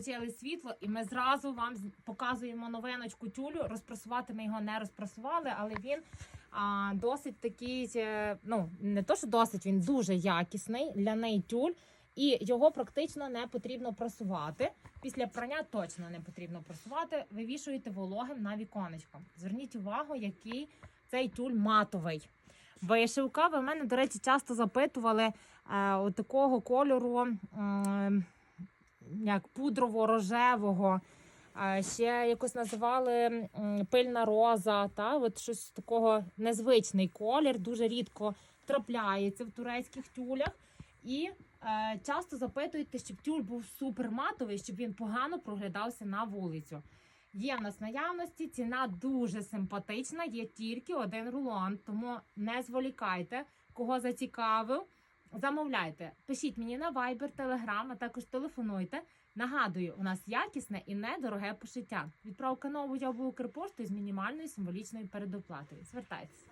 включили світло, і ми зразу вам показуємо новиночку тюлю. Розпрасувати ми його не розпрасували, але він а, досить такий, е, ну не то, що досить, він дуже якісний ляний тюль, і його практично не потрібно прасувати. Після прання точно не потрібно прасувати. Вивішуєте вологим на віконечко. Зверніть увагу, який цей тюль матовий. Вишивка. Ви мене, до речі, часто запитували е, такого кольору, м, як пудрово-рожевого. Ще якось називали пильна роза, та от щось такого незвичний колір, дуже рідко трапляється в турецьких тюлях. І е, часто запитуєте, щоб тюль був суперматовий, щоб він погано проглядався на вулицю. Є в нас наявності, ціна дуже симпатична, є тільки один рулон, тому не зволікайте, кого зацікавив. Замовляйте, пишіть мені на Viber, Telegram, а також телефонуйте. Нагадую, у нас якісне і недороге пошиття. Відправка нову або Укрпоштою з мінімальною символічною передоплатою. Звертайтеся.